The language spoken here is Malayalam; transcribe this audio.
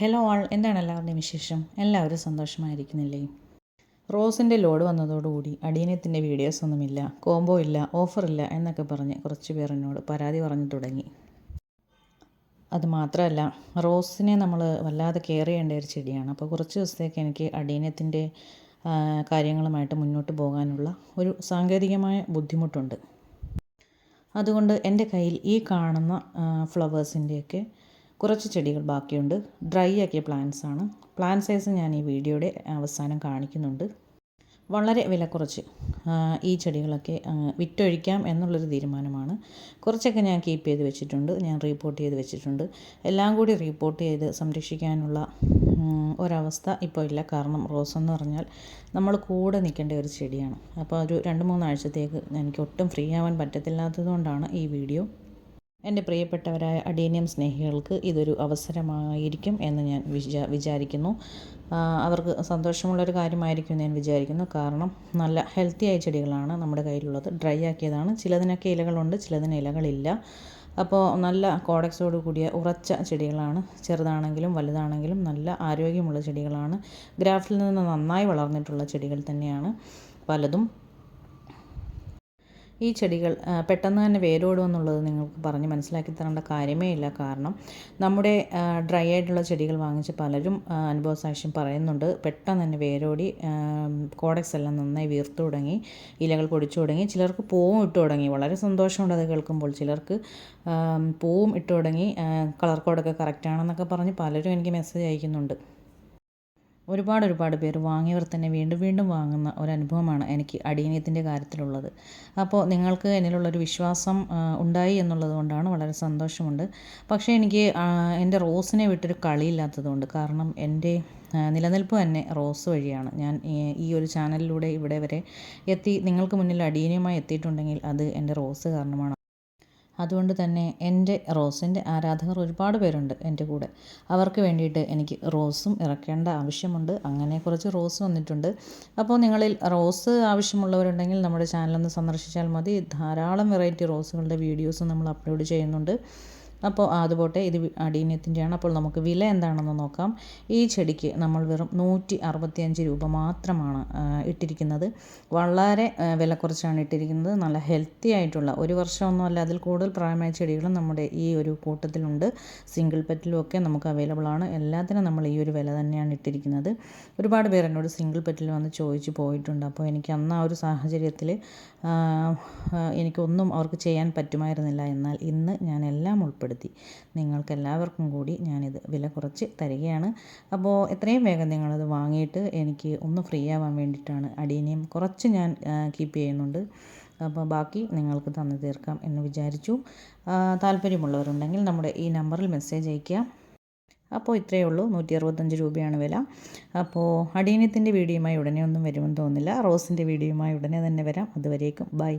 ഹലോ ആൾ എന്താണ് എല്ലാവരുടെയും വിശേഷം? എല്ലാവരും സന്തോഷമായിരിക്കുന്നില്ലേ? റോസിന്റെ ലോഡ് വന്നതോടുകൂടി അടിയനത്തിന്റെ വീഡിയോസ് ഒന്നുമില്ല കോംബോ ഇല്ല ഓഫറില്ല എന്നൊക്കെ പറഞ്ഞ് കുറച്ച് പേർ എന്നോട് പരാതി പറഞ്ഞു തുടങ്ങി. അത് മാത്രമല്ല റോസിനെ നമ്മൾ വല്ലാതെ കെയർ ചെയ്യേണ്ട ഒരു ചെടിയാണ്. അപ്പോൾ കുറച്ച് ദിവസത്തേക്ക് എനിക്ക് അടിയനത്തിന്റെ കാര്യങ്ങളുമായിട്ട് മുന്നോട്ട് പോകാനുള്ള ഒരു സാങ്കേതികമായ ബുദ്ധിമുട്ടുണ്ട്. അതുകൊണ്ട് എന്റെ കയ്യിൽ ഈ കാണുന്ന ഫ്ലവേഴ്സിന്റെയൊക്കെ കുറച്ച് ചെടികൾ ബാക്കിയുണ്ട്. ഡ്രൈ ആക്കിയ പ്ലാന്റ്സ് ആണ്. പ്ലാന്റ് സൈസ് ഞാൻ ഈ വീഡിയോയുടെ അവസാനം കാണിക്കുന്നുണ്ട്. വളരെ വില കുറച്ച് ഈ ചെടികളൊക്കെ വിറ്റൊഴിക്കാം എന്നുള്ളൊരു തീരുമാനമാണ്. കുറച്ചൊക്കെ ഞാൻ കീപ്പ് ചെയ്ത് വെച്ചിട്ടുണ്ട്. ഞാൻ റീപ്പോർട്ട് ചെയ്ത് വെച്ചിട്ടുണ്ട്. എല്ലാം കൂടി റീപ്പോർട്ട് ചെയ്ത് സംരക്ഷിക്കാനുള്ള ഒരവസ്ഥ ഇപ്പോൾ ഇല്ല. കാരണം റോസ് എന്ന് പറഞ്ഞാൽ നമ്മൾ കൂടെ നിൽക്കേണ്ട ഒരു ചെടിയാണ്. അപ്പോൾ ഒരു രണ്ട് മൂന്നാഴ്ചത്തേക്ക് എനിക്ക് ഒട്ടും ഫ്രീ ആവാൻ പറ്റത്തില്ലാത്തതുകൊണ്ടാണ് ഈ വീഡിയോ എന്റെ പ്രിയപ്പെട്ടവരായ അഡീനിയം സ്നേഹികൾക്ക് ഇതൊരു അവസരമായിരിക്കും എന്ന് ഞാൻ വിചാ വിചാരിക്കുന്നു. അവർക്ക് സന്തോഷമുള്ളൊരു കാര്യമായിരിക്കും ഞാൻ വിചാരിക്കുന്നു. കാരണം നല്ല ഹെൽത്തി ആയ ചെടികളാണ് നമ്മുടെ കയ്യിലുള്ളത്. ഡ്രൈ ആക്കിയതാണ്. ചിലതിനൊക്കെ ഇലകളുണ്ട് ചിലതിന് ഇലകളില്ല. അപ്പോൾ നല്ല കോഡക്സോട് കൂടിയ ഉറച്ച ചെടികളാണ്. ചെറുതാണെങ്കിലും വലുതാണെങ്കിലും നല്ല ആരോഗ്യമുള്ള ചെടികളാണ്. ഗ്രാഫിൽ നിന്ന് നന്നായി വളർന്നിട്ടുള്ള ചെടികൾ തന്നെയാണ് പലതും. ഈ ചെടികൾ പെട്ടെന്ന് തന്നെ വേരോടുമെന്നുള്ളത് നിങ്ങൾക്ക് പറഞ്ഞ് മനസ്സിലാക്കി തരേണ്ട കാര്യമേ ഇല്ല. കാരണം നമ്മുടെ ഡ്രൈ ആയിട്ടുള്ള ചെടികൾ വാങ്ങിച്ച് പലരും അനുഭവ സാക്ഷ്യം പറയുന്നുണ്ട്. പെട്ടെന്ന് തന്നെ വേരോടി കോഡക്സ് എല്ലാം നന്നായി വീർത്തു തുടങ്ങി ഇലകൾ പൊടിച്ചു തുടങ്ങി ചിലർക്ക് പൂവും ഇട്ടു തുടങ്ങി. വളരെ സന്തോഷമുണ്ട് അത് കേൾക്കുമ്പോൾ. ചിലർക്ക് പൂവും ഇട്ടു തുടങ്ങി കളർ കോഡൊക്കെ കറക്റ്റാണെന്നൊക്കെ പറഞ്ഞ് പലരും എനിക്ക് മെസ്സേജ് അയക്കുന്നുണ്ട്. ഒരുപാട് ഒരുപാട് പേർ വാങ്ങിയവർ തന്നെ വീണ്ടും വീണ്ടും വാങ്ങുന്ന ഒരനുഭവമാണ് എനിക്ക് അടിയനത്തിന്റെ കാര്യത്തിലുള്ളത്. അപ്പോൾ നിങ്ങൾക്ക് എന്നിലുള്ളൊരു വിശ്വാസം ഉണ്ടായി എന്നുള്ളത് കൊണ്ടാണ് വളരെ സന്തോഷമുണ്ട്. പക്ഷേ എനിക്ക് എന്റെ റോസിനെ വിട്ടൊരു കളിയില്ലാത്തതുകൊണ്ട് കാരണം എന്റെ നിലനിൽപ്പ് തന്നെ റോസ് വഴിയാണ്. ഞാൻ ഈ ഒരു ചാനലിലൂടെ ഇവിടെ വരെ എത്തി നിങ്ങൾക്ക് മുന്നിൽ അടിയനയുമായി എത്തിയിട്ടുണ്ടെങ്കിൽ അത് എന്റെ റോസ് കാരണമാണ്. അതുകൊണ്ട് തന്നെ എന്റെ റോസിന്റെ ആരാധകർ ഒരുപാട് പേരുണ്ട് എന്റെ കൂടെ. അവർക്ക് വേണ്ടിയിട്ട് എനിക്ക് റോസും ഇറക്കേണ്ട ആവശ്യമുണ്ട്. അങ്ങനെ കുറച്ച് റോസ് വന്നിട്ടുണ്ട്. അപ്പോൾ നിങ്ങളിൽ റോസ് ആവശ്യമുള്ളവരുണ്ടെങ്കിൽ നമ്മുടെ ചാനലൊന്ന് സന്ദർശിച്ചാൽ മതി. ധാരാളം വെറൈറ്റി റോസുകളുടെ വീഡിയോസ് നമ്മൾ അപ്ലോഡ് ചെയ്യുന്നുണ്ട്. അപ്പോൾ അതുപോട്ടെ ഇത് അടീന്യത്തിന്റെയാണ്. അപ്പോൾ നമുക്ക് വില എന്താണെന്ന് നോക്കാം. ഈ ചെടിക്ക് നമ്മൾ വെറും നൂറ്റി അറുപത്തിയഞ്ച് രൂപ മാത്രമാണ് ഇട്ടിരിക്കുന്നത്. വളരെ വില കുറച്ചാണ് ഇട്ടിരിക്കുന്നത്. നല്ല ഹെൽത്തി ആയിട്ടുള്ള ഒരു വർഷമൊന്നും അല്ല അതിൽ കൂടുതൽ പ്രായമായ ചെടികളും നമ്മുടെ ഈ ഒരു കൂട്ടത്തിലുണ്ട്. സിംഗിൾ പെറ്റിലും ഒക്കെ നമുക്ക് അവൈലബിൾ ആണ്. എല്ലാത്തിനും നമ്മൾ ഈ ഒരു വില തന്നെയാണ് ഇട്ടിരിക്കുന്നത്. ഒരുപാട് പേർ എന്നോട് സിംഗിൾ പെറ്റിൽ വന്ന് ചോദിച്ചു പോയിട്ടുണ്ട്. അപ്പോൾ എനിക്ക് അന്ന് ആ ഒരു സാഹചര്യത്തിൽ എനിക്കൊന്നും അവർക്ക് ചെയ്യാൻ പറ്റുമായിരുന്നില്ല. എന്നാൽ ഇന്ന് ഞാൻ എല്ലാം ഉൾപ്പെടുത്തി. നിങ്ങൾക്ക് നിങ്ങൾക്കെല്ലാവർക്കും കൂടി ഞാനിത് വില കുറച്ച് തരികയാണ്. അപ്പോൾ എത്രയും വേഗം നിങ്ങളത് വാങ്ങിയിട്ട് എനിക്ക് ഒന്ന് ഫ്രീ ആവാൻ വേണ്ടിയിട്ടാണ് അടിയനെയും കുറച്ച് ഞാൻ കീപ്പ് ചെയ്യുന്നുണ്ട്. അപ്പോൾ ബാക്കി നിങ്ങൾക്ക് തന്നു തീർക്കാം എന്ന് വിചാരിച്ചു. താല്പര്യമുള്ളവരുണ്ടെങ്കിൽ നമ്മുടെ ഈ നമ്പറിൽ മെസ്സേജ് അയയ്ക്കുക. അപ്പോൾ ഇത്രയേ ഉള്ളൂ. നൂറ്റി അറുപത്തഞ്ച് രൂപയാണ് വില. അപ്പോൾ അടീനത്തിന്റെ വീഡിയോയുമായി ഉടനെ ഒന്നും വരുമെന്ന് തോന്നുന്നില്ല. റോസിന്റെ വീഡിയോയുമായി ഉടനെ തന്നെ വരാം. അതുവരേക്കും. ബൈ.